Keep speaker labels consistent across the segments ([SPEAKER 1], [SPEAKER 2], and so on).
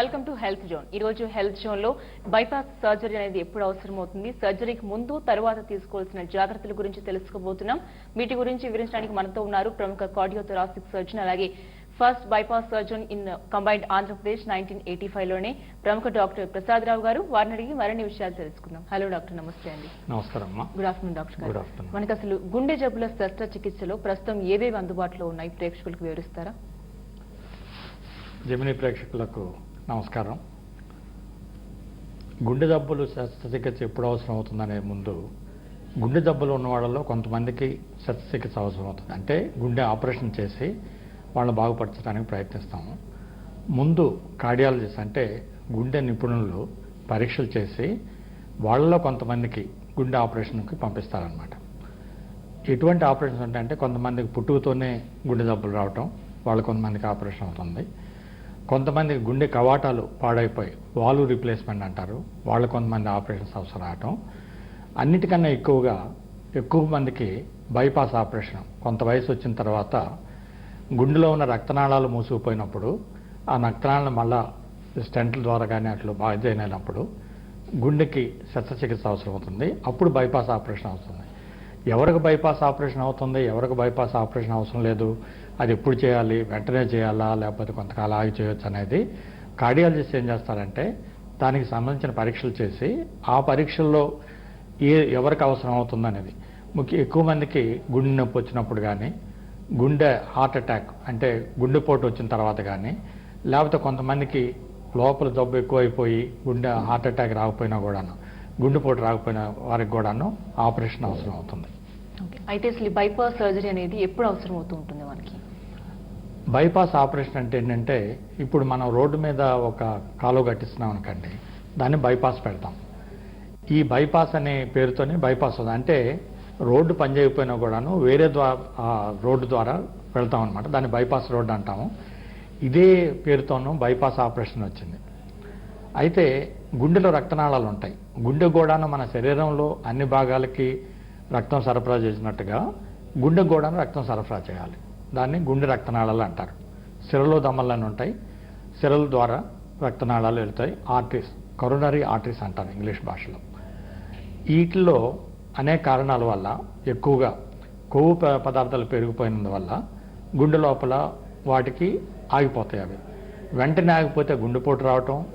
[SPEAKER 1] Welcome to health zone ఈ రోజు health జోన్లో బైపాస్ సర్జరీ అనేది ఎప్పుడు అవసరం అవుతుంది సర్జరీకి ముందు తరువాత తీసుకోవాల్సిన జాగ్రత్తల గురించి తెలుసుకోబోతున్నాం. వీటి గురించి వివరించడానికి మనతో ఉన్నారు ప్రముఖ కార్డియోథొరాసిక్ సర్జన్ అలాగే first bypass surgeon in combined Andhra Pradesh nineteen eighty ఫైవ్లోనే ప్రముఖ డాక్టర్ ప్రసాద్ రావు గారు. వారిని అడిగి మరిన్ని విషయాలు తెలుసుకుందాం. Hello doctor. నమస్తే అండి.
[SPEAKER 2] నమస్కారం
[SPEAKER 1] గుడ్ ఆఫ్టర్నూన్ డాక్టర్ గారు. మనకి అసలు గుండె జబ్బుల శస్త్రచికిత్సలో ప్రస్తుతం ఏవేవి అందుబాటులో ఉన్నాయి? ప్రేక్షకులకు వివరిస్తారా?
[SPEAKER 2] జమినీ ప్రేక్షకులకు నమస్కారం. గుండె జబ్బులు శస్త్రచికిత్స ఎప్పుడు అవసరం అవుతుందనే ముందు గుండె జబ్బులు ఉన్న వాళ్ళలో కొంతమందికి శస్త్రచికిత్స అవసరం అవుతుంది. అంటే గుండె ఆపరేషన్ చేసి వాళ్ళని బాగుపరచడానికి ప్రయత్నిస్తాము ముందు కార్డియాలజిస్ట్ అంటే గుండె నిపుణులు పరీక్షలు చేసి వాళ్ళలో కొంతమందికి గుండె ఆపరేషన్కి పంపిస్తారనమాట ఎటువంటి ఆపరేషన్స్ ఉంటాయంటే కొంతమందికి పుట్టుకతోనే గుండె జబ్బులు రావటం వాళ్ళు కొంతమందికి ఆపరేషన్ అవుతుంది. కొంతమంది గుండె కవాటాలు పాడైపోయి వాల్వ్ రీప్లేస్మెంట్ అంటారు. వాళ్ళు కొంతమంది ఆపరేషన్స్ అవసరం రావటం. అన్నిటికన్నా ఎక్కువగా ఎక్కువ మందికి బైపాస్ ఆపరేషన్. కొంత వయసు వచ్చిన తర్వాత గుండెలో ఉన్న రక్తనాళాలు మూసుకుపోయినప్పుడు ఆ రక్తనాళాలు మళ్ళా స్టెంట్ల ద్వారా కానీ అట్లా బాగా గుండెకి శస్త్రచికిత్స అవసరం అవుతుంది. అప్పుడు బైపాస్ ఆపరేషన్ అవుతుంది. ఎవరికి బైపాస్ ఆపరేషన్ అవుతుంది? ఎవరికి బైపాస్ ఆపరేషన్ అవసరం లేదు? అది ఎప్పుడు చేయాలి వెంటనే చేయాలా లేకపోతే కొంతకాలం ఆగి చేయొచ్చు అనేది కార్డియాలజిస్ట్ ఏం చేస్తారంటే దానికి సంబంధించిన పరీక్షలు చేసి ఆ పరీక్షల్లో ఏ ఎవరికి అవసరం అవుతుందనేది. ముఖ్య ఎక్కువ మందికి గుండె నొప్పి వచ్చినప్పుడు కానీ గుండె హార్ట్ అటాక్ అంటే గుండెపోటు వచ్చిన తర్వాత కానీ లేకపోతే కొంతమందికి లోపల జబ్బు ఎక్కువైపోయి గుండె హార్ట్ అటాక్ రాకపోయినా కూడాను గుండెపోటు రాకపోయినా వారికి కూడాను ఆపరేషన్ అవసరం అవుతుంది.
[SPEAKER 1] అయితే అసలు బైపాస్ సర్జరీ అనేది ఎప్పుడు అవసరం అవుతూ ఉంటుంది మనకి
[SPEAKER 2] బైపాస్ ఆపరేషన్ అంటే ఏంటంటే ఇప్పుడు మనం రోడ్డు మీద ఒక కాలువ కట్టిస్తున్నాం అనుకోండి దాన్ని బైపాస్ పెడతాం. ఈ బైపాస్ అనే పేరుతోనే బైపాస్ ఉంది అంటే రోడ్డు పనిచేయకపోయినా కూడాను వేరే ద్వారా రోడ్డు ద్వారా వెళ్తాం అనమాట దాన్ని బైపాస్ రోడ్డు అంటాము. ఇదే పేరుతోనూ బైపాస్ ఆపరేషన్ వచ్చింది. అయితే గుండెలో రక్తనాళాలు ఉంటాయి. గుండె గోడాను మన శరీరంలో అన్ని భాగాలకి రక్తం సరఫరా చేసినట్టుగా గుండె గోడాను రక్తం సరఫరా చేయాలి. దాన్ని గుండె రక్తనాళాలు అంటారు. సిరలో దమ్మలని ఉంటాయి. సిరల ద్వారా రక్తనాళాలు వెళ్తాయి. ఆర్టరీస్ కరోనరీ ఆర్టరీస్ అంటారు ఇంగ్లీష్ భాషలో. వీటిల్లో అనేక కారణాల వల్ల ఎక్కువగా కొవ్వు ప- పదార్థాలు పెరిగిపోయినందువల్ల గుండె లోపల వాటికి ఆగిపోతాయి అవి. వెంటనే ఆగిపోతే గుండెపోటు రావటం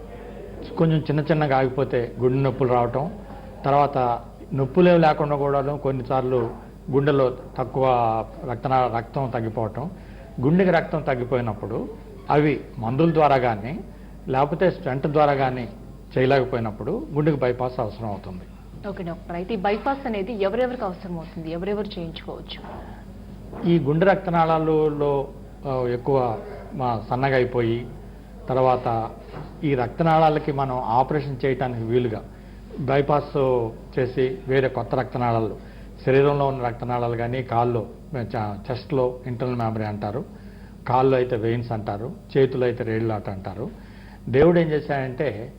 [SPEAKER 2] కొంచెం చిన్న చిన్నగా ఆగిపోతే గుండె నొప్పులు రావటం తర్వాత నొప్పులేవి లేకుండా కూడా కొన్నిసార్లు గుండెలో తక్కువ రక్తనా రక్తం తగ్గిపోవటం గుండెకి రక్తం తగ్గిపోయినప్పుడు అవి మందుల ద్వారా కానీ లేకపోతే స్టంట్ ద్వారా కానీ చేయలేకపోయినప్పుడు గుండెకి బైపాస్ అవసరం అవుతుంది.
[SPEAKER 1] Okay doctor. అయితే ఈ బైపాస్ అనేది ఎవరెవరికి అవసరం అవుతుంది? ఎవరెవరు చేయించుకోవచ్చు?
[SPEAKER 2] ఈ గుండె రక్తనాళాలలో ఎక్కువ సన్నగా అయిపోయి తర్వాత ఈ రక్తనాళాలకి మనం ఆపరేషన్ చేయడానికి వీలుగా బైపాస్ చేసి వేరే కొత్త రక్తనాళాలు శరీరంలో ఉన్న రక్తనాళాలు కానీ కాళ్ళు చెస్ట్లో ఇంటర్నల్ మెమరీ అంటారు. కాళ్ళు అయితే వెయిన్స్ అంటారు. చేతులు అయితే రేళ్ళాట అంటారు. దేవుడు ఏం చేశాడంటే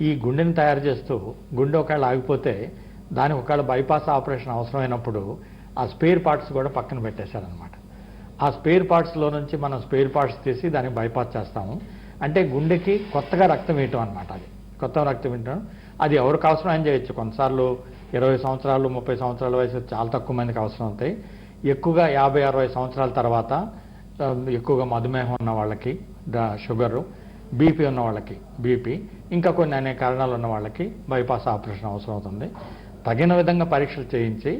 [SPEAKER 2] ఈ గుండెని తయారు చేస్తూ గుండె ఒకవేళ ఆగిపోతే దానికి ఒకవేళ బైపాస్ ఆపరేషన్ అవసరమైనప్పుడు ఆ స్పేర్ పార్ట్స్ కూడా పక్కన పెట్టేశారనమాట ఆ స్పేర్ పార్ట్స్లో నుంచి మనం స్పేర్ పార్ట్స్ తీసి దాన్ని బైపాస్ చేస్తాము. అంటే గుండెకి కొత్తగా రక్తం వేయటం అనమాట అది. కొత్త రక్తం వేయటం. అది ఎవరికి అవసరం అని చేయొచ్చు. కొన్నిసార్లు ఇరవై సంవత్సరాలు ముప్పై సంవత్సరాల వయసు చాలా తక్కువ మందికి అవసరం అవుతాయి ఎక్కువగా యాభై అరవై సంవత్సరాల తర్వాత ఎక్కువగా మధుమేహం ఉన్న వాళ్ళకి షుగరు బీపీ ఉన్న వాళ్ళకి బీపీ ఇంకా కొన్ని అనేక కారణాలు ఉన్న వాళ్ళకి బైపాస్ ఆపరేషన్ అవసరం అవుతుంది. తగిన విధంగా పరీక్షలు చేయించి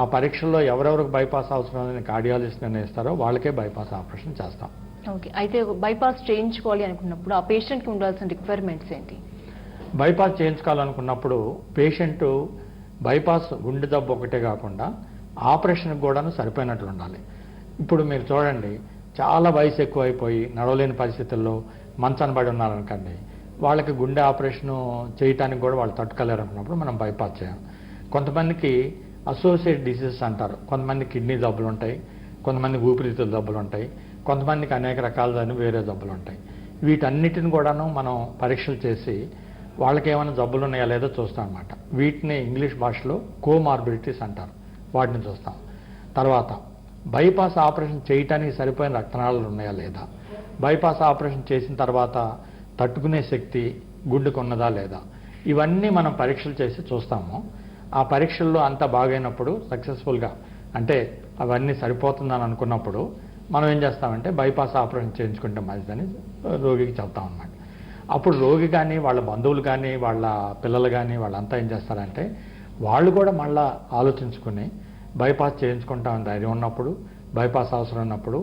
[SPEAKER 2] ఆ పరీక్షల్లో ఎవరెవరికి బైపాస్ అవసరం అని కార్డియాలజిస్ట్ నిర్ణయిస్తారో వాళ్ళకే బైపాస్ ఆపరేషన్ చేస్తాం.
[SPEAKER 1] ఓకే అయితే బైపాస్ చేయించుకోవాలి అనుకున్నప్పుడు ఆ పేషెంట్కి ఉండాల్సిన రిక్వైర్మెంట్స్ ఏంటి?
[SPEAKER 2] బైపాస్ చేయించుకోవాలనుకున్నప్పుడు పేషెంట్ బైపాస్ గుండె దెబ్బ ఒకటే కాకుండా ఆపరేషన్కి కూడాను సరిపోయినట్లు ఉండాలి. ఇప్పుడు మీరు చూడండి చాలా వయసు ఎక్కువైపోయి నడవలేని పరిస్థితుల్లో మంచాన పడి ఉన్నారనుకోండి వాళ్ళకి గుండె ఆపరేషన్ చేయటానికి కూడా వాళ్ళు తట్టుకోలేరు అనుకున్నప్పుడు మనం బైపాస్ చేయం కొంతమందికి అసోసియేట్ డిసీజెస్ అంటారు. కొంతమంది కిడ్నీ జబ్బులు ఉంటాయి కొంతమంది ఊపిరితిత్తుల జబ్బులు ఉంటాయి కొంతమందికి అనేక రకాలైన వేరే జబ్బులు ఉంటాయి వీటన్నిటిని కూడాను మనం పరీక్షలు చేసి వాళ్ళకి ఏమైనా జబ్బులు ఉన్నాయా లేదో చూస్తాం అనమాట వీటిని ఇంగ్లీష్ భాషలో కోమార్బిడిటీస్ అంటారు. వాటిని చూస్తాం. తర్వాత బైపాస్ ఆపరేషన్ చేయటానికి సరిపోయిన రక్తనాళాలు ఉన్నాయా లేదా? బైపాస్ ఆపరేషన్ చేసిన తర్వాత తట్టుకునే శక్తి గుండెకు ఉన్నదా లేదా? ఇవన్నీ మనం పరీక్షలు చేసి చూస్తాము. ఆ పరీక్షల్లో అంతా బాగైనప్పుడు సక్సెస్ఫుల్గా అంటే అవన్నీ సరిపోతుందని అనుకున్నప్పుడు మనం ఏం చేస్తామంటే బైపాస్ ఆపరేషన్ చేయించుకుంటే మంచిదని రోగికి చెప్తాం అన్నమాట. అప్పుడు రోగి కానీ వాళ్ళ బంధువులు కానీ వాళ్ళ పిల్లలు కానీ వాళ్ళంతా ఏం చేస్తారంటే వాళ్ళు కూడా మళ్ళా ఆలోచించుకుని బైపాస్ చేయించుకుంటామని ధైర్యం ఉన్నప్పుడు బైపాస్ అవసరం ఉన్నప్పుడు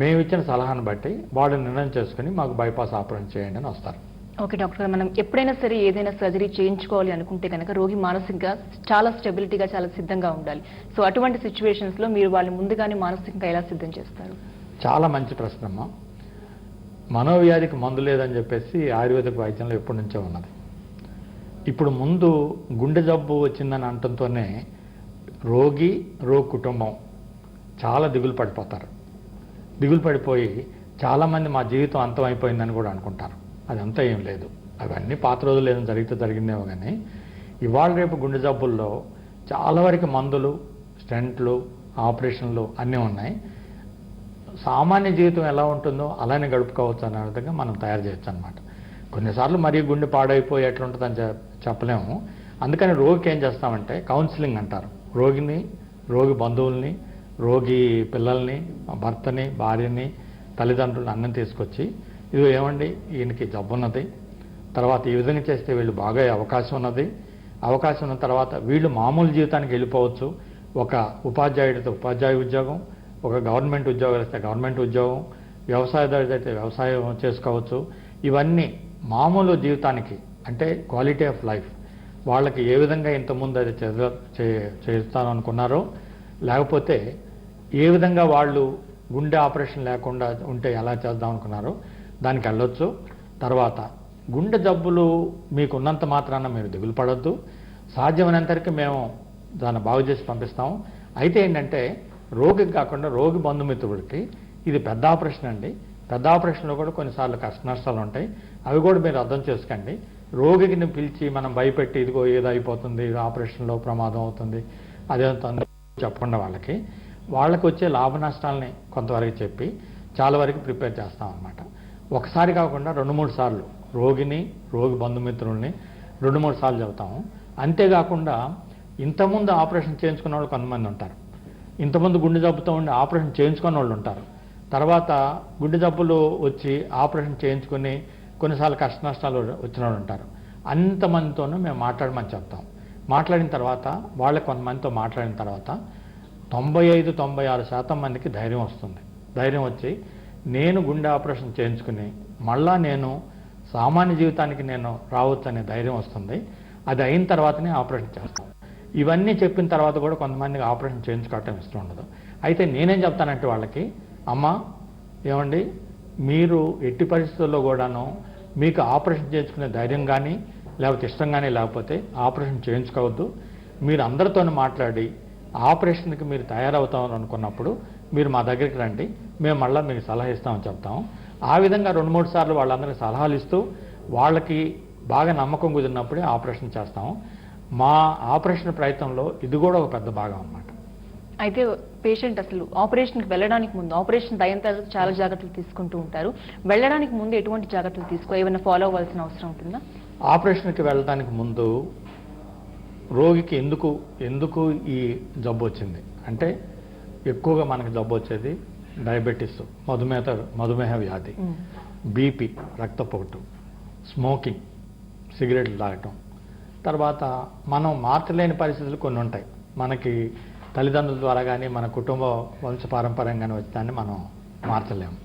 [SPEAKER 2] మేము ఇచ్చిన సలహాను బట్టి వాళ్ళు నిర్ణయం చేసుకుని మాకు బైపాస్ ఆపరేషన్ చేయండి అని వస్తారు.
[SPEAKER 1] ఓకే డాక్టర్ గారు మనం ఎప్పుడైనా సరే ఏదైనా సర్జరీ చేయించుకోవాలి అనుకుంటే కనుక రోగి మానసికంగా చాలా స్టెబిలిటీగా చాలా సిద్ధంగా ఉండాలి. సో అటువంటి సిచ్యువేషన్స్లో మీరు వాళ్ళని ముందుగానే మానసికంగా ఎలా సిద్ధం చేస్తారు?
[SPEAKER 2] చాలా మంచి ప్రశ్న అమ్మా మనోవ్యాధికి మందు లేదని చెప్పేసి ఆయుర్వేదిక వైద్యంలో ఎప్పటి నుంచో ఉన్నది. ఇప్పుడు ముందు గుండె జబ్బు వచ్చిందని అంటంతోనే రోగి రోగి కుటుంబం చాలా దిగులు పడిపోతారు. దిగులు పడిపోయి చాలామంది మా జీవితం అంతమైపోయిందని కూడా అనుకుంటారు. అది అంతా ఏం లేదు. అవన్నీ పాత రోజులు ఏదైనా జరిగితే జరిగిందేమో కానీ ఇవాళ రేపు గుండె జబ్బుల్లో చాలా వరకు మందులు స్టెంట్లు ఆపరేషన్లు అన్నీ ఉన్నాయి. సామాన్య జీవితం ఎలా ఉంటుందో అలానే గడుపుకోవచ్చు అనే విధంగా మనం తయారు చేయొచ్చు అనమాట కొన్నిసార్లు మరీ గుండె పాడైపోయి ఎట్లుంటుందని చె- చెప్పలేము. అందుకని రోగికి ఏం చేస్తామంటే కౌన్సిలింగ్ అంటారు. రోగిని రోగి బంధువుల్ని రోగి పిల్లల్ని భర్తని భార్యని తల్లిదండ్రులను అన్నం తీసుకొచ్చి ఇది ఏమండి ఈయనకి జబ్బు ఉన్నది తర్వాత ఈ విధంగా చేస్తే వీళ్ళు బాగా అవకాశం ఉన్నది. అవకాశం ఉన్న తర్వాత వీళ్ళు మామూలు జీవితానికి వెళ్ళిపోవచ్చు. ఒక ఉపాధ్యాయుడితో ఉపాధ్యాయ ఉద్యోగం ఒక గవర్నమెంట్ ఉద్యోగం అయితే గవర్నమెంట్ ఉద్యోగం వ్యవసాయదారుడు అయితే వ్యవసాయం చేసుకోవచ్చు. ఇవన్నీ మామూలు జీవితానికి అంటే క్వాలిటీ ఆఫ్ లైఫ్ వాళ్ళకి ఏ విధంగా ఇంతకుముందు అది చే చేస్తాను అనుకున్నారో లేకపోతే ఏ విధంగా వాళ్ళు గుండె ఆపరేషన్ లేకుండా ఉంటే ఎలా చేద్దాం అనుకున్నారో దానికి వెళ్ళొచ్చు. తర్వాత గుండె జబ్బులు మీకు ఉన్నంత మాత్రాన మీరు దిగులు పడద్దు. సాధ్యమైనంతవరకు మేము దాన్ని బాగు చేసి పంపిస్తాం అయితే ఏంటంటే రోగికి కాకుండా రోగి బంధుమిత్రుడికి ఇది పెద్ద ఆపరేషన్ అండి. పెద్ద ఆపరేషన్లో కూడా కొన్నిసార్లు కష్ట నష్టాలు ఉంటాయి. అవి కూడా మీరు అర్థం చేసుకోండి. రోగిని పిలిచి మనం భయపెట్టి ఇదిగో ఏదో అయిపోతుంది ఇది ఆపరేషన్లో ప్రమాదం అవుతుంది అదేవుతుంది చెప్పకుండా వాళ్ళకి. వాళ్ళకి వచ్చే లాభ నష్టాలని కొంతవరకు చెప్పి చాలా వరకు ప్రిపేర్ చేస్తాం అన్నమాట. ఒకసారి కాకుండా రెండు మూడు సార్లు రోగిని రోగి బంధుమిత్రుల్ని రెండు మూడు సార్లు చెబుతాము. అంతేకాకుండా ఇంతకుముందు ఆపరేషన్ చేయించుకున్న వాళ్ళు కొంతమంది ఉంటారు. ఇంతమంది గుండె జబ్బుతో ఉండి ఆపరేషన్ చేయించుకున్న వాళ్ళు ఉంటారు. తర్వాత గుండె జబ్బులు వచ్చి ఆపరేషన్ చేయించుకుని కొన్నిసార్లు కష్ట నష్టాలు వచ్చిన వాళ్ళు ఉంటారు. అంతమందితోనూ మేము మాట్లాడమని చెప్తాం. మాట్లాడిన తర్వాత వాళ్ళ కొంతమందితో మాట్లాడిన తర్వాత తొంభై ఐదు తొంభై ఆరు శాతం మందికి ధైర్యం వస్తుంది. ధైర్యం వచ్చి నేను గుండె ఆపరేషన్ చేయించుకుని మళ్ళా నేను సామాన్య జీవితానికి నేను రావచ్చు అనే ధైర్యం వస్తుంది. అది అయిన తర్వాతనే ఆపరేషన్ చేస్తాం. ఇవన్నీ చెప్పిన తర్వాత కూడా కొంతమందికి ఆపరేషన్ చేయించుకోవటం ఇష్టం ఉండదు. అయితే నేనేం చెప్తానంటే వాళ్ళకి అమ్మ ఏమండి? మీరు ఎట్టి పరిస్థితుల్లో కూడాను మీకు ఆపరేషన్ చేయించుకునే ధైర్యం కానీ లేకపోతే ఇష్టం కానీ లేకపోతే ఆపరేషన్ చేయించుకోవద్దు. మీరు అందరితో మాట్లాడి ఆపరేషన్కి మీరు తయారవుతామని అనుకున్నప్పుడు మీరు మా దగ్గరికి రండి. మేము మళ్ళీ మీకు సలహా ఇస్తామని చెప్తాం ఆ విధంగా రెండు మూడు సార్లు వాళ్ళందరికీ సలహాలు ఇస్తూ వాళ్ళకి బాగా నమ్మకం కుదిరినప్పుడే ఆపరేషన్ చేస్తాము. మా ఆపరేషన్ ప్రయత్నంలో ఇది కూడా ఒక పెద్ద భాగం అన్నమాట.
[SPEAKER 1] అయితే పేషెంట్ అసలు ఆపరేషన్కి వెళ్ళడానికి ముందు ఆపరేషన్ అయిన తర్వాత చాలా జాగ్రత్తలు తీసుకుంటూ ఉంటారు. వెళ్ళడానికి ముందు ఎటువంటి జాగ్రత్తలు తీసుకో ఏమైనా ఫాలో అవ్వాల్సిన అవసరం ఉంటుందా?
[SPEAKER 2] ఆపరేషన్కి వెళ్ళడానికి ముందు రోగికి ఎందుకు ఎందుకు ఈ జబ్బు వచ్చింది? అంటే ఎక్కువగా మనకి జబ్బు వచ్చేది డయాబెటీస్ మధుమేహ మధుమేహ వ్యాధి. బీపీ రక్తపోటు స్మోకింగ్ సిగరెట్లు తాగటం. తర్వాత మనం మార్చలేని పరిస్థితులు కొన్ని ఉంటాయి. మనకి తల్లిదండ్రుల ద్వారా కానీ మన కుటుంబ వంశ పారంపర్యంగానే వచ్చాన్ని మనం మార్చలేము.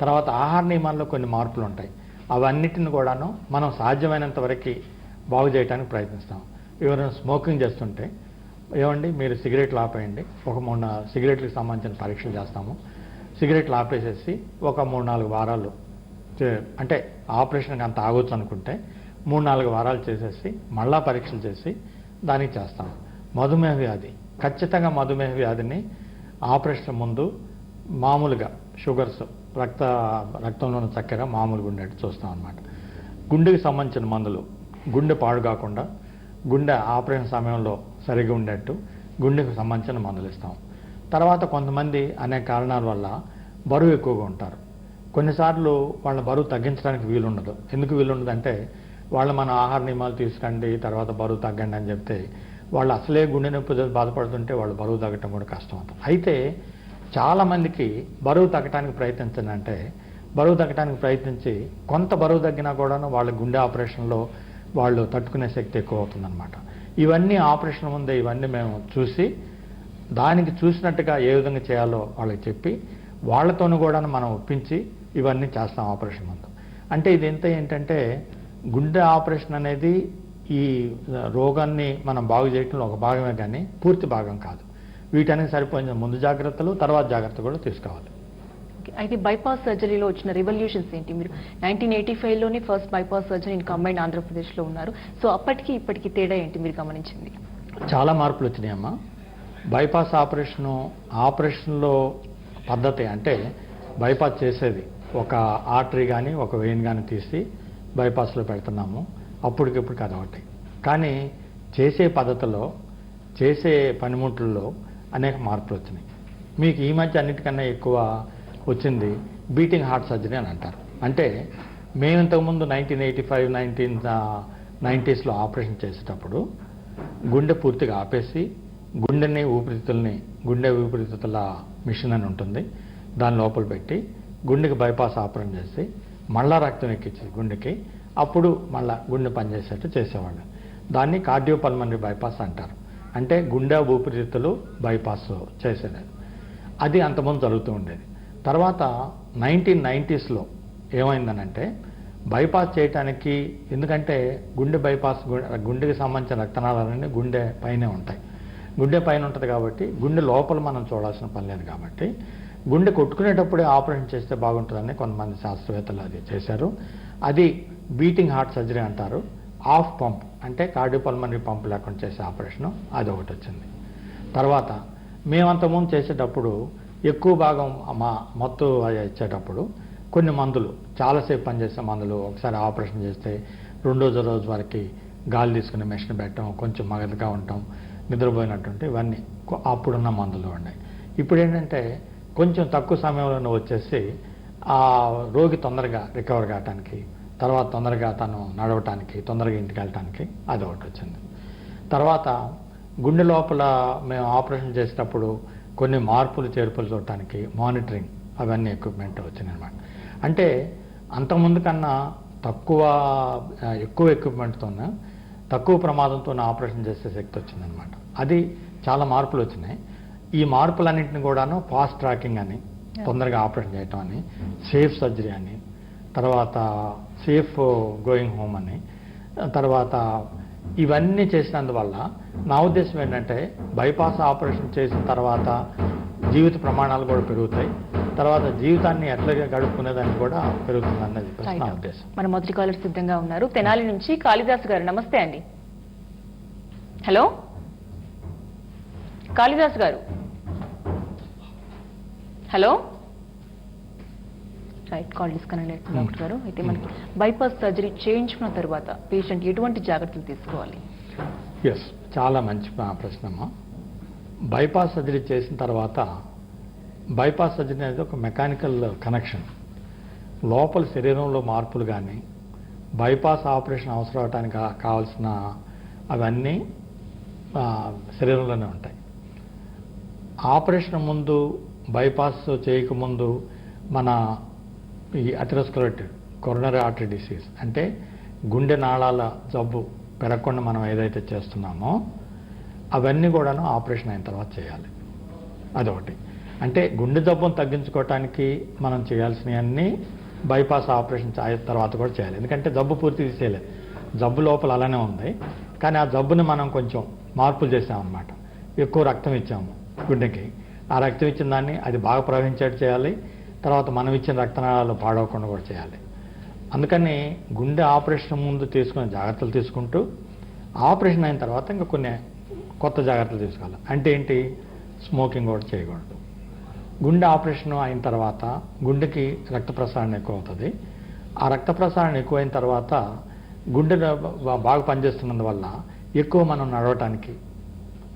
[SPEAKER 2] తర్వాత ఆహార నియమాల్లో కొన్ని మార్పులు ఉంటాయి. అవన్నిటిని కూడాను మనం సాధ్యమైనంత వరకు బాగు చేయడానికి ప్రయత్నిస్తాం. ఎవరైనా స్మోకింగ్ చేస్తుంటే ఏమండి మీరు సిగరెట్లు ఆపేయండి. ఒక మూడు సిగరెట్లకు సంబంధించిన పరీక్షలు చేస్తాము. సిగరెట్లు ఆపేసేసి ఒక మూడు నాలుగు వారాలు అంటే ఆపరేషన్కి అంత ఆగొచ్చు అనుకుంటే మూడు నాలుగు వారాలు చేసేసి మళ్ళా పరీక్షలు చేసి దానికి చేస్తాం. మధుమేహ వ్యాధి. ఖచ్చితంగా మధుమేహ వ్యాధిని ఆపరేషన్ ముందు మామూలుగా షుగర్స్ రక్త రక్తంలో ఉన్న చక్కెర మామూలుగా ఉండేట్టు చూస్తాం అన్నమాట. గుండెకి సంబంధించిన మందులు. గుండె పాడు కాకుండా గుండె ఆపరేషన్ సమయంలో సరిగా ఉండేట్టు గుండెకు సంబంధించిన మందులు ఇస్తాం. తర్వాత కొంతమంది అనేక కారణాల వల్ల బరువు ఎక్కువగా ఉంటారు. కొన్నిసార్లు వాళ్ళ బరువు తగ్గించడానికి వీలుండదు. ఎందుకు వీలుండదు అంటే వాళ్ళు మన ఆహార నియమాలు తీసుకోండి తర్వాత బరువు తగ్గండి అని చెప్తే వాళ్ళు అసలే గుండె నొప్పి బాధపడుతుంటే వాళ్ళు బరువు తగ్గటం కూడా కష్టం అవుతుంది అయితే చాలామందికి బరువు తగ్గటానికి ప్రయత్నించండి అంటే బరువు తగ్గడానికి ప్రయత్నించి కొంత బరువు తగ్గినా కూడాను వాళ్ళ గుండె ఆపరేషన్లో వాళ్ళు తట్టుకునే శక్తి ఎక్కువ అవుతుందన్నమాట ఇవన్నీ ఆపరేషన్ ముందే ఇవన్నీ మేము చూసి దానికి చూసినట్టుగా ఏ విధంగా చేయాలో వాళ్ళకి చెప్పి వాళ్ళతోనూ కూడా మనం ఒప్పించి ఇవన్నీ చేస్తాం ఆపరేషన్ ముందు. అంటే ఇది ఎంత ఏంటంటే గుండె ఆపరేషన్ అనేది ఈ రోగాన్ని మనం బాగు చేయడంలో ఒక భాగమే కానీ పూర్తి భాగం కాదు. వీటనికి సరిపోయిన ముందు జాగ్రత్తలు తర్వాత జాగ్రత్త కూడా తీసుకోవాలి.
[SPEAKER 1] అయితే బైపాస్ సర్జరీలో వచ్చిన రివల్యూషన్స్ ఏంటి? మీరు nineteen eighty ఫైవ్లోనే first bypass surgery in combine ఆంధ్రప్రదేశ్లో ఉన్నారు. సో అప్పటికి ఇప్పటికి తేడా ఏంటి మీరు గమనించింది?
[SPEAKER 2] చాలా మార్పులు వచ్చినాయమ్మా బైపాస్ ఆపరేషను ఆపరేషన్లో పద్ధతి అంటే బైపాస్ చేసేది ఒక ఆర్టరీ కానీ ఒక వెయిన్ కానీ తీసి బైపాస్లో పెడుతున్నాము. అప్పటికిప్పుడు ఒకటి. కానీ చేసే పద్ధతిలో చేసే పనిముట్లలో అనేక మార్పులు వచ్చినాయి. మీకు ఈ మధ్య అన్నిటికన్నా ఎక్కువ వచ్చింది బీటింగ్ హార్ట్ సర్జరీ అని అంటారు. అంటే మేము ఇంతకుముందు నైన్టీన్ ఎయిటీ ఫైవ్ నైన్టీన్ నైంటీస్లో ఆపరేషన్ చేసేటప్పుడు గుండె పూర్తిగా ఆపేసి గుండెని ఊపిరితిత్తుల్ని గుండె ఊపిరితిత్తుల మిషన్ అని ఉంటుంది. దాని లోపల పెట్టి గుండెకి బైపాస్ ఆపరేషన్ చేసి మళ్ళా రక్తం ఎక్కించేది గుండెకి. అప్పుడు మళ్ళా గుండె పనిచేసేట్టు చేసేవాళ్ళు. దాన్ని కార్డియోపల్మనరీ బైపాస్ అంటారు. అంటే గుండె ఊపిరితిత్తులు బైపాస్ చేసేది. అది అంతకుముందు జరుగుతూ ఉండేది. తర్వాత నైన్టీన్ నైంటీస్లో ఏమైందనంటే బైపాస్ చేయటానికి ఎందుకంటే గుండె బైపాస్ గుండెకి సంబంధించిన రక్తనాళాలన్నీ గుండె పైనే ఉంటాయి. గుండె పైన ఉంటుంది కాబట్టి గుండె లోపల మనం చూడాల్సిన పని లేదు కాబట్టి గుండె కొట్టుకునేటప్పుడే ఆపరేషన్ చేస్తే బాగుంటుందని కొంతమంది శాస్త్రవేత్తలు అది చేశారు. అది బీటింగ్ హార్ట్ సర్జరీ అంటారు. ఆఫ్ పంప్ అంటే కార్డియోపల్మనరీ పంప్ లేకుండా చేసే ఆపరేషను అది ఒకటి వచ్చింది. తర్వాత మేమంతకుముందు చేసేటప్పుడు ఎక్కువ భాగం మా మత్తు ఇచ్చేటప్పుడు కొన్ని మందులు చాలాసేపు పనిచేసే మందులు ఒకసారి ఆపరేషన్ చేస్తే రెండో రోజు వరకు గాలి తీసుకుని మెషిన్ పెట్టడం కొంచెం మగదుగా ఉండటం నిద్రపోయినట్టుంటే ఇవన్నీ అప్పుడున్న మందులు ఉన్నాయి. ఇప్పుడు ఏంటంటే కొంచెం తక్కువ సమయంలోనే వచ్చేసి ఆ రోగి తొందరగా రికవర్ కావటానికి తర్వాత తొందరగా తను నడవటానికి తొందరగా ఇంటికి వెళ్ళటానికి అది ఒకటి వచ్చింది. తర్వాత గుండె లోపల మేము ఆపరేషన్ చేసేటప్పుడు కొన్ని మార్పులు చేర్పులు చూడటానికి మానిటరింగ్ అవన్నీ ఎక్విప్మెంట్ వచ్చినాయి అనమాట అంటే అంతకుముందు కన్నా తక్కువ ఎక్కువ ఎక్విప్మెంట్తోన తక్కువ ప్రమాదంతో ఆపరేషన్ చేసే శక్తి వచ్చిందనమాట అది చాలా మార్పులు వచ్చినాయి. ఈ మార్పులన్నింటిని కూడాను ఫాస్ట్ ట్రాకింగ్ అని తొందరగా ఆపరేషన్ చేయటం అని సేఫ్ సర్జరీ అని తర్వాత సేఫ్ గోయింగ్ హోమ్ అని తర్వాత ఇవన్నీ చేసినందువల్ల నా ఉద్దేశం ఏంటంటే బైపాస్ ఆపరేషన్ చేసిన తర్వాత జీవిత ప్రమాణాలు కూడా పెరుగుతాయి. తర్వాత జీవితాన్ని ఎట్లాగా గడుపుకునేదాన్ని కూడా పెరుగుతుంది అన్నది. నా ఉద్దేశం.
[SPEAKER 1] మన మొదటి కాలర్ సిద్ధంగా ఉన్నారు. తెనాలి నుంచి కాళిదాస్ గారు నమస్తే అండి. Hello? Kalidas garu. Hello? Right call disconnect doctor garu. అయితే మనకి బైపాస్ సర్జరీ చేయించుకున్న తర్వాత పేషెంట్ ఎటువంటి జాగ్రత్తలు తీసుకోవాలి?
[SPEAKER 2] ఎస్ చాలా మంచి ప్ర- ప్రశ్న అమ్మా బైపాస్ సర్జరీ చేసిన తర్వాత బైపాస్ సర్జరీ అనేది ఒక మెకానికల్ కనెక్షన్. లోపల శరీరంలో మార్పులు కానీ బైపాస్ ఆపరేషన్ అవసరం అవడానికి కావాల్సిన అవన్నీ శరీరంలోనే ఉంటాయి. ఆపరేషన్ ముందు బైపాస్ చేయకముందు మన ఈ అథెరోస్క్లరోటిడ్ కొరోనరీ ఆర్టరీ డిసీజ్ అంటే గుండె నాళాల జబ్బు పెరగకుండా మనం ఏదైతే చేస్తున్నామో అవన్నీ కూడాను ఆపరేషన్ అయిన తర్వాత చేయాలి. అదొకటి. అంటే గుండె జబ్బును తగ్గించుకోవటానికి మనం చేయాల్సినవన్నీ బైపాస్ ఆపరేషన్ అయిన తర్వాత కూడా చేయాలి. ఎందుకంటే జబ్బు పూర్తి తీసేయలేదు. జబ్బు లోపల అలానే ఉంది. కానీ ఆ జబ్బుని మనం కొంచెం మార్పులు చేసామన్నమాట. ఎక్కువ రక్తం ఇచ్చాము. గుండెకి ఆ రక్తం ఇచ్చిన దాన్ని అది బాగా ప్రవహించేట్టు చేయాలి. తర్వాత మనం ఇచ్చిన రక్తనాళాలు పాడవకుండా కూడా చేయాలి. అందుకని గుండె ఆపరేషన్ ముందు తీసుకునే జాగ్రత్తలు తీసుకుంటూ ఆపరేషన్ అయిన తర్వాత ఇంకా కొన్ని కొత్త జాగ్రత్తలు తీసుకోవాలి. అంటే ఏంటి? స్మోకింగ్ కూడా చేయకూడదు. గుండె ఆపరేషన్ అయిన తర్వాత గుండెకి రక్త ప్రసారణ ఎక్కువ అవుతుంది ఆ రక్త ప్రసారణ ఎక్కువైన తర్వాత గుండె బాగా పనిచేస్తున్నందువల్ల ఎక్కువ మనం నడవటానికి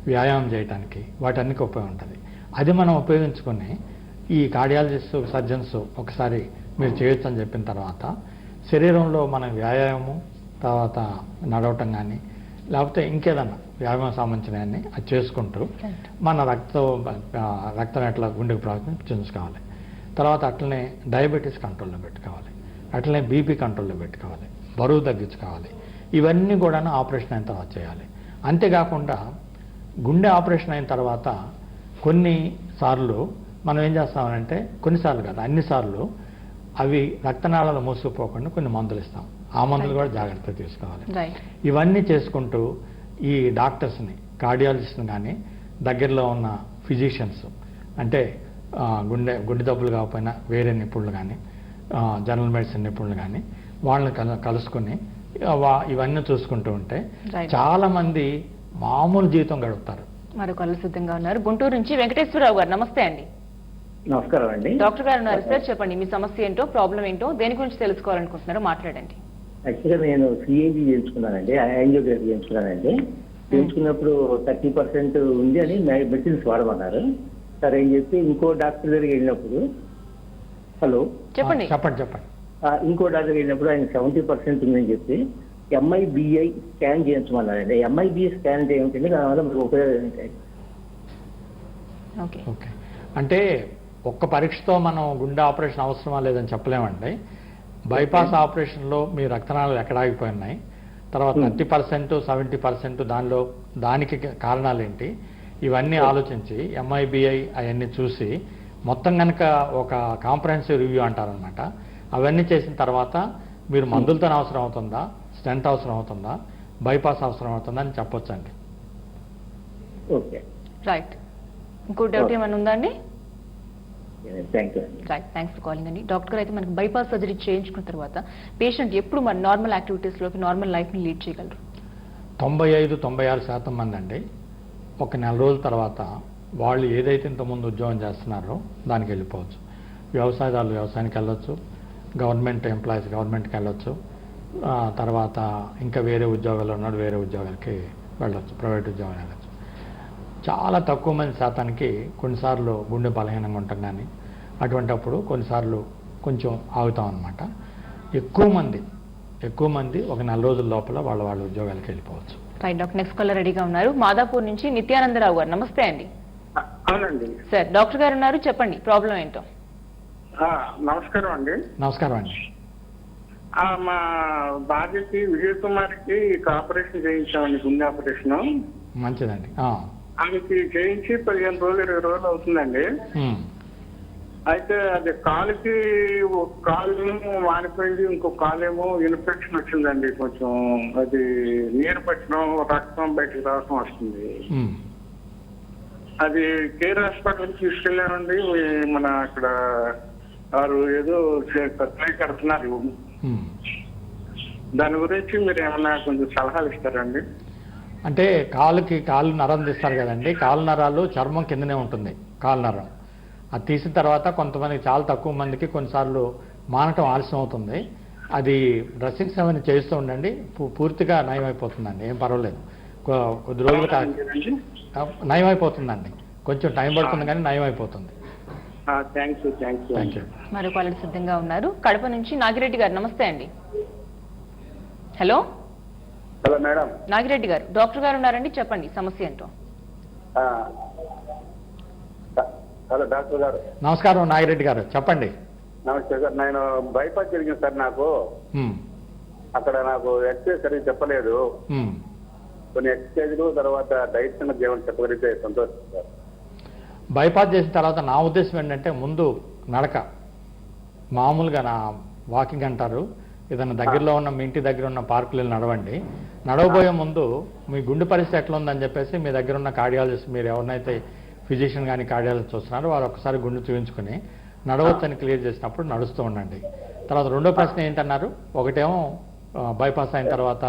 [SPEAKER 2] వ్యాయామం చేయటానికి వాటన్నికి ఉపయోగం ఉంటుంది అది మనం ఉపయోగించుకొని ఈ కార్డియాలజిస్ట్ సర్జన్స్ ఒకసారి మీరు చేయొచ్చు అని చెప్పిన తర్వాత శరీరంలో మన వ్యాయామం తర్వాత నడవటం కానీ లేకపోతే ఇంకేదన్నా వ్యాయామం సంబంధించినవన్నీ అది చేసుకుంటూ. మన రక్తం రక్తం ఎట్లా గుండెకు ప్రాబ్లం చూసుకోవాలి తర్వాత అట్లనే డయాబెటీస్ కంట్రోల్లో పెట్టుకోవాలి. అట్లనే బీపీ కంట్రోల్లో పెట్టుకోవాలి. బరువు తగ్గించుకోవాలి. ఇవన్నీ కూడా ఆపరేషన్ అయిన తర్వాత చేయాలి. అంతేకాకుండా గుండె ఆపరేషన్ అయిన తర్వాత కొన్ని సార్లు మనం ఏం చేస్తామంటే కొన్నిసార్లు కాదు అన్నిసార్లు అవి రక్తనాళాలు మూసుకుపోకుండా కొన్ని మందులు ఇస్తాం. ఆ మందులు కూడా జాగ్రత్త తీసుకోవాలి. ఇవన్నీ చేసుకుంటూ ఈ డాక్టర్స్ని కార్డియాలజిస్ట్ని కానీ దగ్గరలో ఉన్న ఫిజిషియన్స్ అంటే గుండె గుండె జబ్బులు కాకపోయినా వేరే నిపుణులు కానీ జనరల్ మెడిసిన్ నిపుణులు కానీ వాళ్ళని కల కలుసుకుని ఇవన్నీ చూసుకుంటూ ఉంటే
[SPEAKER 1] Right.
[SPEAKER 2] మామూలు జీవితం గడుపుతారు.
[SPEAKER 1] మరో కళ్ళు సిద్ధంగా ఉన్నారు. గుంటూరు నుంచి వెంకటేశ్వరరావు గారు నమస్తే అండి.
[SPEAKER 3] నమస్కారం అండి.
[SPEAKER 1] డాక్టర్ గారు ఉన్నారు సార్ చెప్పండి మీ సమస్య ఏంటో ప్రాబ్లం ఏంటో దేని గురించి తెలుసుకోవాలనుకుంటున్నారో మాట్లాడండి.
[SPEAKER 3] యాక్చువల్గా నేను సిఏజీ చేయించుకున్నానండి యాంజియోగ్రఫీ చేయించుకున్నానండి. చేయించుకున్నప్పుడు థర్టీ పర్సెంట్ ఉంది అని మెడిసిన్స్ వాడమన్నారు. సరే అని చెప్పి ఇంకో డాక్టర్ దగ్గరికి వెళ్ళినప్పుడు హలో?
[SPEAKER 1] చెప్పండి.
[SPEAKER 2] చెప్పండి చెప్పండి.
[SPEAKER 3] ఇంకో డాక్టర్ వెళ్ళినప్పుడు ఆయన సెవెంటీ పర్సెంట్ ఉందని చెప్పి ఎంఐబిఐ స్కాన్ చేయించమన్నారండి ఎంఐబిఐ స్కాన్ అంటే ఏమిటండి దానివల్ల మీకు ఉపయోగం ఏంటి?
[SPEAKER 1] ఓకే.
[SPEAKER 2] ఓకే. అంటే ఒక్క పరీక్షతో మనం గుండె ఆపరేషన్ అవసరమా లేదని చెప్పలేమండి. బైపాస్ ఆపరేషన్లో మీ రక్తనాళాలు ఎక్కడ ఆగిపోయినాయి? తర్వాత
[SPEAKER 3] Hmm.
[SPEAKER 2] Thirty percent seventy percent దానిలో దానికి కారణాలు ఏంటి? ఇవన్నీ ఆలోచించి ఎంఐబిఐ అవన్నీ చూసి మొత్తం కనుక ఒక కాంప్రహెన్సివ్ రివ్యూ అంటారనమాట అవన్నీ చేసిన తర్వాత మీరు మందులతో అవసరం అవుతుందా? స్టెంట్ అవసరం అవుతుందా? బైపాస్ అవసరం అవుతుందా అని చెప్పొచ్చండి.
[SPEAKER 3] ఓకే.
[SPEAKER 1] రైట్ ఇంకో డౌట్ ఏమైనా ఉందా రైట్ థ్యాంక్స్ ఫర్ కాలింగ్ అండి డాక్టర్ అయితే మనకి బైపాస్ సర్జరీ చేయించుకున్న తర్వాత పేషెంట్ ఎప్పుడు మన నార్మల్ యాక్టివిటీస్లోకి నార్మల్ లైఫ్ని లీడ్ చేయగలరు?
[SPEAKER 2] తొంభై ఐదు తొంభై ఆరు శాతం మంది అండి. ఒక నెల రోజుల తర్వాత వాళ్ళు ఏదైతే ఇంతకుముందు ఉద్యోగం చేస్తున్నారో దానికి వెళ్ళిపోవచ్చు. వ్యవసాయదారులు వ్యవసాయానికి వెళ్ళొచ్చు. గవర్నమెంట్ ఎంప్లాయీస్ గవర్నమెంట్కి వెళ్ళొచ్చు. తర్వాత ఇంకా వేరే ఉద్యోగాలు ఉన్నాడు వేరే ఉద్యోగాలకి వెళ్ళొచ్చు ప్రైవేట్ ఉద్యోగాలు వెళ్ళొచ్చు. చాలా తక్కువ మంది శాతానికి కొన్నిసార్లు గుండె బలహీనంగా ఉంటాం కానీ అటువంటప్పుడు కొన్నిసార్లు కొంచెం ఆగుతాం అనమాట ఎక్కువ మంది ఎక్కువ మంది ఒక నెల రోజుల లోపల వాళ్ళ వాళ్ళ ఉద్యోగాలకు వెళ్ళిపోవచ్చు.
[SPEAKER 1] రైట్ డాక్టర్ నెక్స్ట్ కాలర్ రెడీగా ఉన్నారు. మాదాపూర్ నుంచి నిత్యానందరావు గారు నమస్తే అండి.
[SPEAKER 4] అవునండి.
[SPEAKER 1] సార్ డాక్టర్ గారు ఉన్నారు చెప్పండి ప్రాబ్లం ఏంటో?
[SPEAKER 4] ఆ, నమస్కారం అండి.
[SPEAKER 2] నమస్కారం అండి.
[SPEAKER 4] మా భార్యకి విజయ్ కుమార్కి ఆపరేషన్ చేయించామండి గుండె ఆపరేషన్
[SPEAKER 2] మంచిదండి.
[SPEAKER 4] ఆమెకి చేయించి పదిహేను రోజులు ఇరవై రోజులు అవుతుందండి. అయితే అది కాలుకి ఒక కాలు మానిపోయింది ఇంకో కాలు ఏమో ఇన్ఫెక్షన్ వచ్చిందండి కొంచెం అది నీరు పట్టడం రక్తం బయటకు రావడం వస్తుంది. అది కేర్ హాస్పిటల్కి తీసుకెళ్ళామండి ఈ మన అక్కడ వారు ఏదో కట్లే కడుతున్నారు. దాని గురించి మీరు ఏమన్నా కొంచెం సలహాలు ఇస్తారండి?
[SPEAKER 2] అంటే కాలుకి కాలు నరం తీస్తారు కదండి. కాలు నరాలు చర్మం కిందనే ఉంటుంది కాలు నరం. అది తీసిన తర్వాత కొంతమందికి చాలా తక్కువ మందికి కొన్నిసార్లు మానటం ఆలస్యం అవుతుంది. అది డ్రెస్సింగ్స్ అవన్నీ చేస్తూ ఉండండి. పూర్తిగా నయం అయిపోతుందండి ఏం పర్వాలేదు. కొద్ది రోజులు కా- నయం అయిపోతుందండి కొంచెం టైం పడుతుంది కానీ నయం అయిపోతుంది
[SPEAKER 4] థ్యాంక్స్ థ్యాంక్స్
[SPEAKER 2] థ్యాంక్ యూ
[SPEAKER 1] మరో కాలర్ సిద్ధంగా ఉన్నారు. కడప నుంచి నాగిరెడ్డి గారు నమస్తే అండి. హలో?
[SPEAKER 4] Hello madam.
[SPEAKER 1] నాగిరెడ్డి గారు డాక్టర్ గారు ఉన్నారండి? చెప్పండి సమస్య ఏంటో.
[SPEAKER 4] హలో డాక్టర్ గారు.
[SPEAKER 2] నమస్కారం నాగిరెడ్డి గారు. చెప్పండి.
[SPEAKER 4] నమస్తే సార్. నేను బైపాస్ జరిగింది సార్ నాకు. అక్కడ నాకు ఎక్సర్సైజ్ సరిగ్గా చెప్పలేదు. కొన్ని ఎక్సర్సైజ్లు తర్వాత డైట్ చెప్పగలిగితే సంతోషం సార్.
[SPEAKER 2] బైపాస్ చేసిన తర్వాత నా ఉద్దేశం ఏంటంటే ముందు నడక. మామూలుగా నా వాకింగ్ అంటారు. ఏదైనా దగ్గరలో ఉన్న మీ ఇంటి దగ్గర ఉన్న పార్కులు నడవండి. నడవబోయే ముందు మీ గుండె పరిస్థితి ఎట్లా ఉందని చెప్పేసి మీ దగ్గర ఉన్న కార్డియాలజిస్ట్ మీరు ఎవరినైతే ఫిజిషియన్ కానీ కార్డియాలజిస్ట్ చూస్తున్నారో వారు ఒకసారి గుండె చూపించుకుని నడవచ్చని క్లియర్ చేసినప్పుడు నడుస్తూ ఉండండి. తర్వాత రెండో ప్రశ్న ఏంటన్నారు? ఒకటేమో బైపాస్ అయిన తర్వాత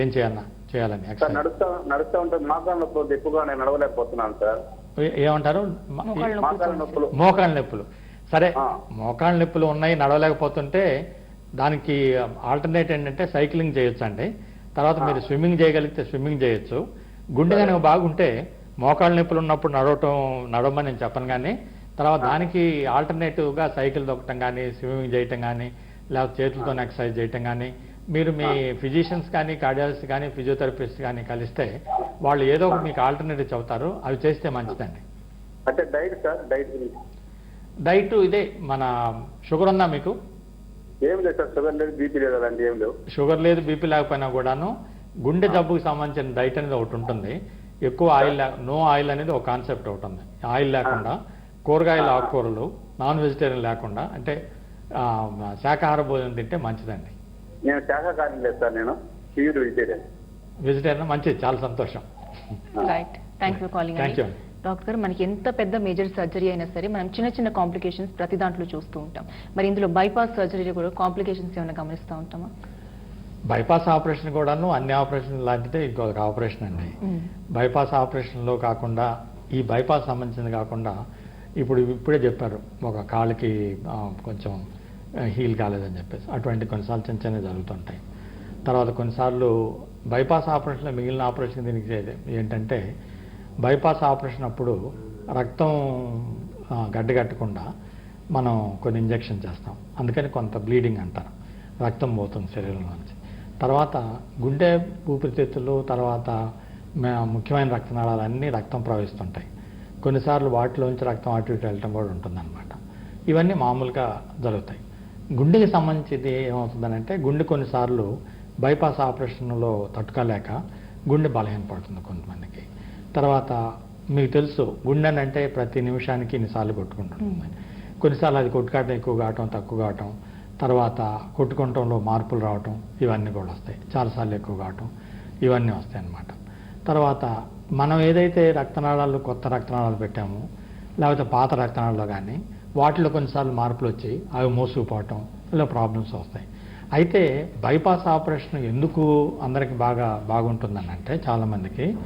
[SPEAKER 2] ఏం చేయాలన్నా చేయాలని
[SPEAKER 4] నడుస్తా నడుస్తా ఉంటే మోకాళ్ళ నొప్పులు ఎక్కువగా నేను నడవలేకపోతున్నాను సార్.
[SPEAKER 2] ఏమంటారు?
[SPEAKER 1] మోకాళ్ళ నొప్పులు.
[SPEAKER 2] సరే. మోకాళ్ళ నొప్పులు ఉన్నాయి నడవలేకపోతుంటే దానికి ఆల్టర్నేట్ ఏంటంటే సైక్లింగ్ చేయొచ్చు అండి తర్వాత మీరు స్విమ్మింగ్ చేయగలిగితే స్విమ్మింగ్ చేయొచ్చు. గుండె కనుక బాగుంటే మోకాళ్ళ నొప్పులు ఉన్నప్పుడు నడవటం నడవమని నేను చెప్పను కానీ తర్వాత దానికి ఆల్టర్నేటివ్గా సైకిల్ తొక్కటం కానీ స్విమ్మింగ్ చేయటం కానీ లేకపోతే చేతులతో ఎక్సర్సైజ్ చేయటం కానీ మీరు మీ ఫిజిషియన్స్ కానీ కార్డియాలజిస్ట్ కానీ ఫిజియోథెరపిస్ట్ కానీ కలిస్తే వాళ్ళు ఏదో ఒకటి మీకు ఆల్టర్నేటివ్ చెబుతారు అవి చేస్తే మంచిదండి.
[SPEAKER 4] అంటే డైట్ సార్ డైట్
[SPEAKER 2] డైట్ ఇదే మన షుగర్ ఉందా మీకు?
[SPEAKER 4] ఏం లేదు సార్ షుగర్ లేదు బీపీ లేదు అలాంటి ఏం లేవు.
[SPEAKER 2] షుగర్ లేదు బీపీ లేకపోయినా కూడాను గుండె జబ్బుకి సంబంధించిన డైట్ అనేది ఒకటి ఉంటుంది. ఎక్కువ ఆయిల్ నో ఆయిల్ అనేది ఒక కాన్సెప్ట్ ఒకటి ఉంది. ఆయిల్ లేకుండా కూరగాయలు ఆకుకూరలు నాన్ వెజిటేరియన్ లేకుండా అంటే శాకాహార భోజనం తింటే మంచిదండి.
[SPEAKER 4] నేను శాఖాహారం లేదు సార్ నేను ప్యూర్ వెజిటేరియన్.
[SPEAKER 2] వెజిటేరియన్ మంచిది చాలా సంతోషం.
[SPEAKER 1] Right calling
[SPEAKER 2] Thank you.
[SPEAKER 1] Doctor garu మనకి ఎంత పెద్ద మేజర్ సర్జరీ అయినా సరే మనం చిన్న చిన్న కాంప్లికేషన్స్ ప్రతి దాంట్లో చూస్తూ ఉంటాం. మరి ఇందులో బైపాస్ సర్జరీ కూడా కాంప్లికేషన్స్ ఏమైనా గమనిస్తూ ఉంటామా?
[SPEAKER 2] బైపాస్ ఆపరేషన్ కూడాను అన్ని ఆపరేషన్ లాంటిదే ఇంకొక ఆపరేషన్ అండి. బైపాస్ ఆపరేషన్లో కాకుండా ఈ బైపాస్ సంబంధించింది కాకుండా ఇప్పుడు ఇప్పుడే చెప్పారు ఒక కాళ్ళకి కొంచెం హీల్ కాలేదని చెప్పేసి. అటువంటి కొన్నిసార్లు చిన్న చిన్నవి జరుగుతుంటాయి. తర్వాత కొన్నిసార్లు బైపాస్ ఆపరేషన్లో మిగిలిన ఆపరేషన్ దీనికి ఏ- ఏంటంటే బైపాస్ ఆపరేషన్ అప్పుడు రక్తం గడ్డగట్టకుండా మనం కొన్ని ఇంజెక్షన్ చేస్తాం. అందుకని కొంత బ్లీడింగ్ అంటారు. రక్తం పోతుంది శరీరంలోంచి. తర్వాత గుండె ఊపిరితిత్తులు తర్వాత ముఖ్యమైన రక్తనాళాలన్నీ రక్తం ప్రవహిస్తుంటాయి. కొన్నిసార్లు వాటిలోంచి రక్తం అటు ఇటు వెళ్ళటం కూడా ఉంటుందన్నమాట. ఇవన్నీ మామూలుగా జరుగుతాయి. గుండెకి సంబంధించింది ఏమవుతుందనంటే గుండె కొన్నిసార్లు బైపాస్ ఆపరేషన్లో తట్టుకోలేక గుండె బలహీనపడుతుంది కొంతమందికి. తర్వాత మీకు తెలుసు గుండె అంటే ప్రతి నిమిషానికి ఇన్నిసార్లు కొట్టుకుంటుంది కొన్నిసార్లు అది కొట్టుకాటం ఎక్కువ కావటం తక్కువ కావటం తర్వాత కొట్టుకుంటంలో మార్పులు రావటం ఇవన్నీ కూడా వస్తాయి. చాలాసార్లు ఎక్కువ కావటం ఇవన్నీ వస్తాయి అన్నమాట. తర్వాత మనం ఏదైతే రక్తనాళాలు కొత్త రక్తనాళాలు పెట్టామో లేకపోతే పాత రక్తనాళాల్లో కానీ వాటిలో కొన్నిసార్లు మార్పులు వచ్చి అవి మోసుకుపోవటం ఇలా ప్రాబ్లమ్స్ వస్తాయి. అయితే బైపాస్ ఆపరేషన్ ఎందుకు అందరికి బాగా బాగుంటుందని అంటే చాలామందికి.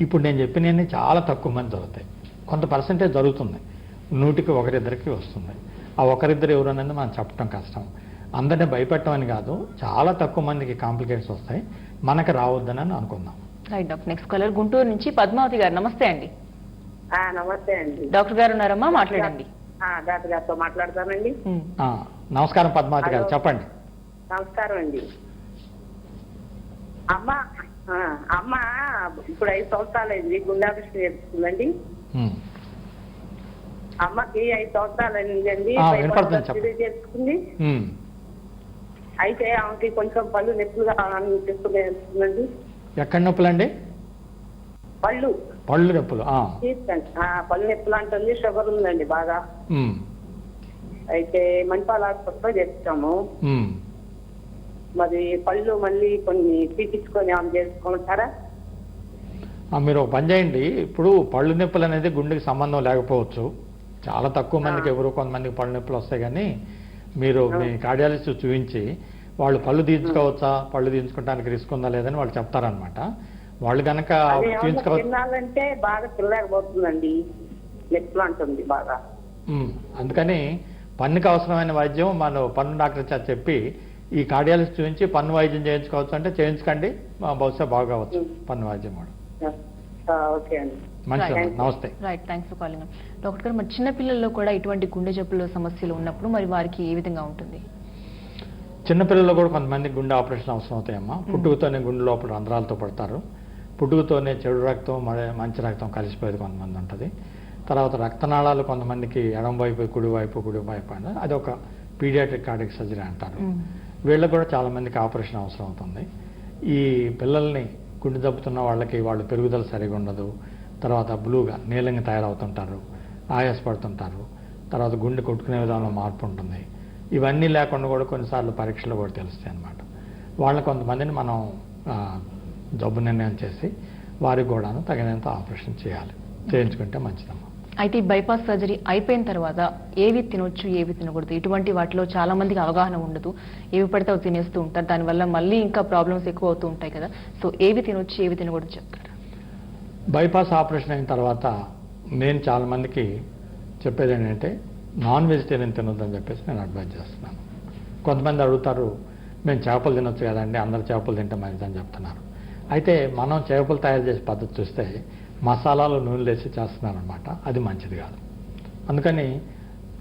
[SPEAKER 2] ఇప్పుడు నేను చెప్పినవన్నీ చాలా తక్కువ మంది జరుగుతాయి. కొంత పర్సెంటేజ్ జరుగుతుంది. నూటికి ఒకరిద్దరికి వస్తుంది. ఆ ఒకరిద్దరు ఎవరు అనేది మనం చెప్పడం కష్టం. అందరిని భయపెట్టమని కాదు చాలా తక్కువ మందికి కాంప్లికేషన్స్ వస్తాయి. మనకి రావద్దని అనుకుందాం.
[SPEAKER 1] Right doctor next caller Guntur నుంచి పద్మావతి గారు నమస్తే అండి.
[SPEAKER 5] ఆ, నమస్తే అండి.
[SPEAKER 1] డాక్టర్ గారు ఉన్నారమ్మా మాట్లాడండి.
[SPEAKER 5] ఆ, డాక్టర్ గారితో మాట్లాడతానండి.
[SPEAKER 2] నమస్కారం పద్మావతి గారు. చెప్పండి.
[SPEAKER 5] నమస్కారం అండి. అమ్మ అమ్మ ఇప్పుడు ఐదు సంవత్సరాలు అయింది గుండె ఆపరేషన్ చేస్తుందండి. అమ్మకి ఐదు సంవత్సరాలు అయిందండి చేసుకుంది. అయితే ఆమెకి కొంచెం పళ్ళు నొప్పులుగా అనిపిస్తుందండి
[SPEAKER 2] ఎక్కడ నొప్పులండి?
[SPEAKER 5] పళ్ళు.
[SPEAKER 2] పళ్ళు నొప్పులు
[SPEAKER 5] పళ్ళు నొప్పులు అంటుంది షుగర్ ఉందండి బాగా. అయితే మణిపాల హాస్పిటల్లో చేస్తాము. మరి పళ్ళు మళ్ళీ కొన్ని తీపించుకొని ఆమె చేసుకుంటారా
[SPEAKER 2] మీరు ఒక పని చేయండి. ఇప్పుడు పళ్ళు నొప్పులు అనేది గుండెకి సంబంధం లేకపోవచ్చు. చాలా తక్కువ మందికి ఎవరో కొంతమందికి పళ్ళు నొప్పులు వస్తాయి కానీ మీరు మీ కార్డియాలజిస్ట్ చూపించి వాళ్ళు పళ్ళు తీయించుకోవచ్చా? పళ్ళు తీయించుకోవడానికి రిస్క్ ఉందా లేదని వాళ్ళు చెప్తారనమాట వాళ్ళు కనుక
[SPEAKER 5] తినాలంటే బాగా అంటుంది బాగా.
[SPEAKER 2] అందుకని పన్నుకి అవసరమైన వైద్యం మన పన్ను డాక్టర్ చెప్పి ఈ కార్డియాలజిస్ట్ చూపించి పన్ను వైద్యం చేయించుకోవచ్చు అంటే చేయించకండి. బహుశా బాగవచ్చు. పన్ను వైద్యం కూడా.
[SPEAKER 5] ఆ, ఓకే అండి.
[SPEAKER 2] మంచిది
[SPEAKER 1] Right.
[SPEAKER 2] నమస్తే.
[SPEAKER 1] Right thanks for calling doctor garu మరి చిన్న పిల్లల్లో కూడా ఇటువంటి గుండె జబ్బుల సమస్యలు ఉన్నప్పుడు మరి వారికి ఏ విధంగా ఉంటుంది?
[SPEAKER 2] చిన్నపిల్లల్లో కూడా కొంతమంది గుండె ఆపరేషన్ అవసరం అవుతాయమ్మా. పుట్టుకతోనే గుండె లోపల రంధ్రాలతో పడతారు. పుట్టుకతోనే చెడు రక్తం మరి మంచి రక్తం కలిసిపోయేది కొంతమంది ఉంటుంది. తర్వాత రక్తనాళాలు కొంతమందికి ఎడం వైపు కుడి వైపు కుడి వైపు అది ఒక పీడియాట్రిక్ కార్డిక్ సర్జరీ అంటారు.
[SPEAKER 1] మ్మ్.
[SPEAKER 2] వీళ్ళకి కూడా చాలామందికి ఆపరేషన్ అవసరం అవుతుంది. ఈ పిల్లల్ని గుండె దెబ్బతున్న వాళ్ళకి వాళ్ళు పెరుగుదల సరిగా ఉండదు. తర్వాత బ్లూగా నీలంగా తయారవుతుంటారు. ఆయాసపడుతుంటారు. తర్వాత గుండె కొట్టుకునే విధానంలో మార్పు ఉంటుంది. ఇవన్నీ లేకుండా కూడా కొన్నిసార్లు పరీక్షలు కూడా తెలుస్తాయి అన్నమాట. వాళ్ళ కొంతమందిని మనం జబ్బు నిర్ణయం చేసి వారికి కూడాను తగినంత ఆపరేషన్ చేయాలి. చేయించుకుంటే మంచిదమ్మా.
[SPEAKER 1] అయితే ఈ బైపాస్ సర్జరీ అయిపోయిన తర్వాత ఏవి తినొచ్చు ఏవి తినకూడదు ఇటువంటి వాటిలో చాలా మందికి అవగాహన ఉండదు. ఏవి పడితే అవి తినేస్తూ ఉంటారు. దానివల్ల మళ్ళీ ఇంకా ప్రాబ్లమ్స్ ఎక్కువ అవుతూ ఉంటాయి కదా. సో ఏవి తినొచ్చు ఏవి తినకూడదు చెప్తారు
[SPEAKER 2] బైపాస్ ఆపరేషన్ అయిన తర్వాత నేను చాలా మందికి చెప్పేది ఏంటంటే నాన్ వెజిటేరియన్ తినొద్దని చెప్పేసి నేను అడ్వైజ్ చేస్తున్నాను. కొంతమంది అడుగుతారు మేము చేపలు తినొచ్చు కదండి అందరు చేపలు తింటే మంచిదని చెప్తున్నారు. అయితే మనం చేపలు తయారు చేసే పద్ధతి చూస్తే మసాలాలు నూనెలు వేసి చేస్తున్నారనమాట అది మంచిది కాదు. అందుకని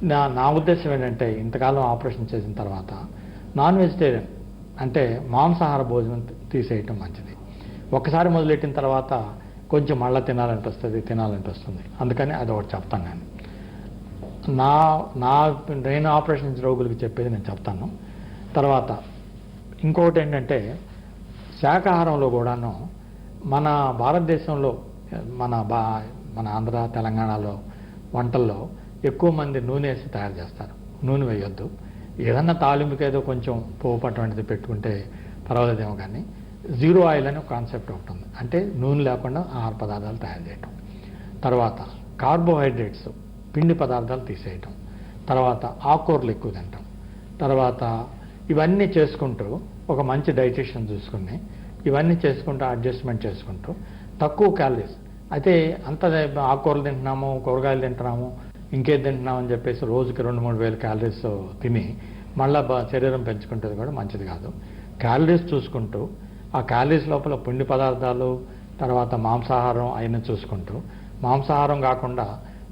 [SPEAKER 2] నా నా ఉద్దేశం ఏంటంటే ఇంతకాలం ఆపరేషన్ చేసిన తర్వాత నాన్ వెజిటేరియన్ అంటే మాంసాహార భోజనం తీసేయటం మంచిది. ఒకసారి మొదలెట్టిన తర్వాత కొంచెం మళ్ళీ తినాలనిపిస్తుంది తినాలనిపిస్తుంది అందుకని అది ఒకటి చెప్తాను నేను. నా నా నేను ఆపరేషన్ రోగులకు చెప్పేది నేను చెప్తాను. తర్వాత ఇంకొకటి ఏంటంటే శాకాహారంలో కూడాను మన భారతదేశంలో మన బా మన ఆంధ్ర తెలంగాణలో వంటల్లో ఎక్కువ మంది నూనె వేసి తయారు చేస్తారు. నూనె వేయొద్దు. ఏదన్నా తాలింపుకి ఏదో కొంచెం పోపు అటువంటిది పెట్టుకుంటే పర్వాలేదేమో కానీ జీరో ఆయిల్ అనే కాన్సెప్ట్ ఒకటి ఉంది. అంటే నూనె లేకుండా ఆహార పదార్థాలు తయారు చేయటం. తర్వాత కార్బోహైడ్రేట్స్ పిండి పదార్థాలు తీసేయటం. తర్వాత ఆకుకూరలు ఎక్కువ తింటాం తర్వాత ఇవన్నీ చేసుకుంటూ ఒక మంచి డైజెషన్ చూసుకుని ఇవన్నీ చేసుకుంటూ అడ్జస్ట్మెంట్ చేసుకుంటూ తక్కువ క్యాలరీస్ అయితే అంత ఆకుకూరలు తింటున్నాము కూరగాయలు తింటున్నాము ఇంకేది తింటున్నాము అని చెప్పేసి రోజుకి రెండు మూడు వేల క్యాలరీస్ తిని మళ్ళా శరీరం పెంచుకుంటుంది కూడా మంచిది కాదు. క్యాలరీస్ చూసుకుంటూ ఆ క్యాలరీస్ లోపల పిండి పదార్థాలు తర్వాత మాంసాహారం అయిన చూసుకుంటూ మాంసాహారం కాకుండా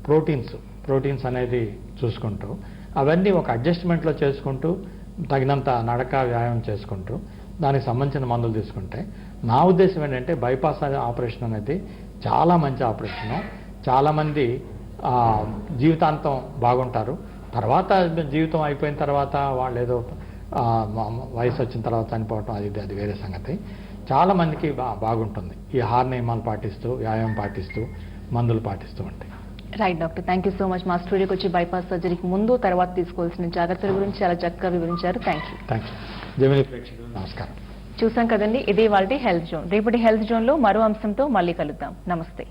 [SPEAKER 2] ప్రోటీన్స్ ప్రోటీన్స్ అనేది చూసుకుంటూ అవన్నీ ఒక అడ్జస్ట్మెంట్లో చేసుకుంటూ తగినంత నడక వ్యాయామం చేసుకుంటూ దానికి సంబంధించిన మందులు తీసుకుంటే నా ఉద్దేశం ఏంటంటే బైపాస్ ఆపరేషన్ అనేది చాలా మంచి ఆపరేషను. చాలామంది జీవితాంతం బాగుంటారు. తర్వాత జీవితం అయిపోయిన తర్వాత వాళ్ళు ఏదో వయసు వచ్చిన తర్వాత చనిపోవటం అది అది వేరే సంగతి. చాలా మందికి బా బాగుంటుంది. ఈ హార్ నియమాలు పాటిస్తూ వ్యాయామం పాటిస్తూ మందులు పాటిస్తూ ఉంటాయి
[SPEAKER 1] right doctor thank you so much మా స్టూడియోకి వచ్చి బైపాస్ సర్జరీకి ముందు తర్వాత తీసుకోవాల్సిన జాగ్రత్తల గురించి చాలా చక్కగా వివరించారు. Thank you
[SPEAKER 2] thank you Gemini ప్రేక్షకులు నమస్కారం.
[SPEAKER 1] చూసాం కదండి ఇదే వాళ్ళ హెల్త్ జోన్ రేపటి హెల్త్ జోన్లో మరో అంశంతో మళ్ళీ కలుద్దాం. నమస్తే.